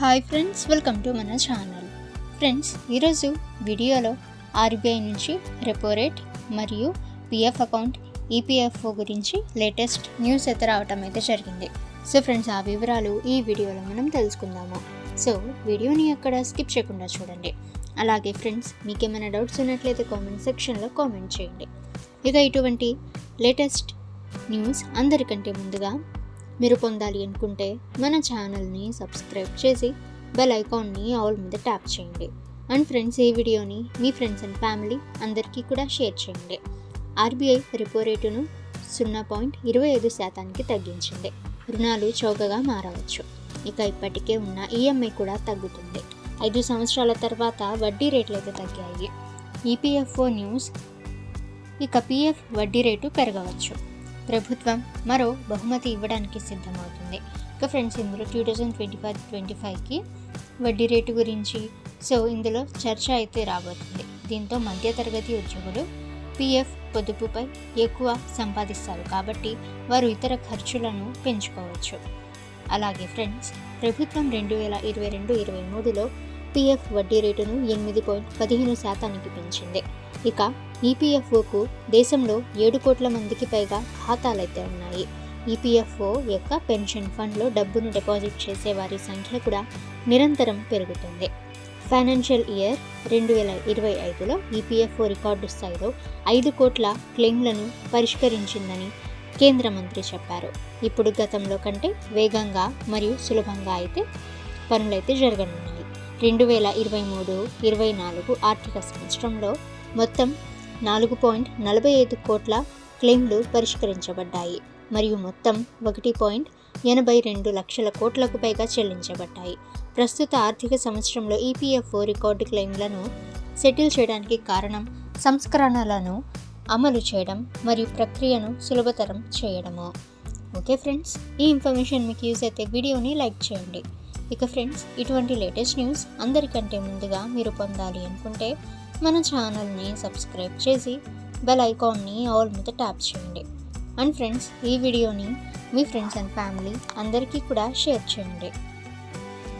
Hi friends welcome to మన channel. Friends ఈరోజు వీడియోలో ఆర్బీఐ నుంచి రెపో రేట్ మరియు పిఎఫ్ అకౌంట్ ఈపీఎఫ్ఓ గురించి లేటెస్ట్ న్యూస్ అయితే రావటం అయితే జరిగింది. సో ఫ్రెండ్స్ ఆ వివరాలు ఈ వీడియోలో మనం తెలుసుకుందాము. సో వీడియోని అక్కడ స్కిప్ చేయకుండా చూడండి. అలాగే ఫ్రెండ్స్ మీకు ఏమైనా డౌట్స్ ఉన్నట్లయితే కామెంట్ సెక్షన్లో కామెంట్ చేయండి. ఇక ఇటువంటి లేటెస్ట్ న్యూస్ అందరికంటే ముందుగా మీరు పొందాలి అనుకుంటే మన ఛానల్ని సబ్స్క్రైబ్ చేసి బెల్ ఐకాన్ని ఆల్ మీద ట్యాప్ చేయండి. అండ్ ఫ్రెండ్స్ ఈ వీడియోని మీ ఫ్రెండ్స్ అండ్ ఫ్యామిలీ అందరికీ కూడా షేర్ చేయండి. ఆర్బీఐ రెపో రేటును సున్నా పాయింట్ ఇరవై ఐదు శాతానికి తగ్గించింది రుణాలు చౌకగా మారవచ్చు. ఇక ఇప్పటికే ఉన్న ఈఎంఐ కూడా తగ్గుతుంది. ఐదు సంవత్సరాల తర్వాత వడ్డీ రేట్లు అయితే తగ్గాయి. ఈపీఎఫ్ఓ న్యూస్ ఇక పిఎఫ్ వడ్డీ రేటు పెరగవచ్చు. ప్రభుత్వం మరో బహుమతి ఇవ్వడానికి సిద్ధమవుతుంది. ఇక ఫ్రెండ్స్ ఇందులో two thousand twenty five twenty ఫైవ్కి వడ్డీ రేటు గురించి. సో ఇందులో చర్చ అయితే రాబోతుంది. దీంతో మధ్యతరగతి ఉద్యోగులు పిఎఫ్ పొదుపుపై ఎక్కువ సంపాదిస్తారు కాబట్టి వారు ఇతర ఖర్చులను పెంచుకోవచ్చు. అలాగే ఫ్రెండ్స్ ప్రభుత్వం రెండు వేల ఇరవై రెండు ఇరవై మూడులో ఈపీఎఫ్ వడ్డీ రేటును ఎనిమిది పాయింట్ పదిహేను శాతానికి పెంచింది. ఇక ఈపీఎఫ్ఓకు దేశంలో ఏడు కోట్ల మందికి పైగా ఖాతాలైతే ఉన్నాయి. ఈపీఎఫ్ఓ యొక్క పెన్షన్ ఫండ్లో డబ్బును డిపాజిట్ చేసే వారి సంఖ్య కూడా నిరంతరం పెరుగుతుంది. ఫైనాన్షియల్ ఇయర్ రెండు వేల ఇరవై ఐదులో ఈపీఎఫ్ఓ రికార్డు స్థాయిలో ఐదు కోట్ల క్లెయిమ్లను పరిష్కరించిందని కేంద్ర మంత్రి చెప్పారు. ఇప్పుడు గతంలో కంటే వేగంగా మరియు సులభంగా అయితే పనులైతే జరగనున్నాయి. రెండు వేల ఇరవై మూడు ఇరవై నాలుగు ఆర్థిక సంవత్సరంలో మొత్తం నాలుగు పాయింట్ నలభై ఐదు కోట్ల క్లెయిమ్లు పరిష్కరించబడ్డాయి. మరియు మొత్తం ఒకటి పాయింట్ ఎనభై రెండు లక్షల కోట్లకు పైగా చెల్లించబడ్డాయి. ప్రస్తుత ఆర్థిక సంవత్సరంలో ఈపీఎఫ్ఓ రికార్డు క్లెయిమ్లను సెటిల్ చేయడానికి కారణం సంస్కరణలను అమలు చేయడం మరియు ప్రక్రియను సులభతరం చేయడము. ఓకే ఫ్రెండ్స్ ఈ ఇన్ఫర్మేషన్ మీకు యూజ్ అయితే వీడియోని లైక్ చేయండి. ఇక ఫ్రెండ్స్ ఇటువంటి లేటెస్ట్ న్యూస్ అందరికంటే ముందుగా మీరు పొందాలి అనుకుంటే మన ఛానల్ని సబ్స్క్రైబ్ చేసి బెల్ ఐకాన్ని ఆల్ మీద ట్యాప్ చేయండి. అండ్ ఫ్రెండ్స్ ఈ వీడియోని మీ ఫ్రెండ్స్ అండ్ ఫ్యామిలీ అందరికీ కూడా షేర్ చేయండి.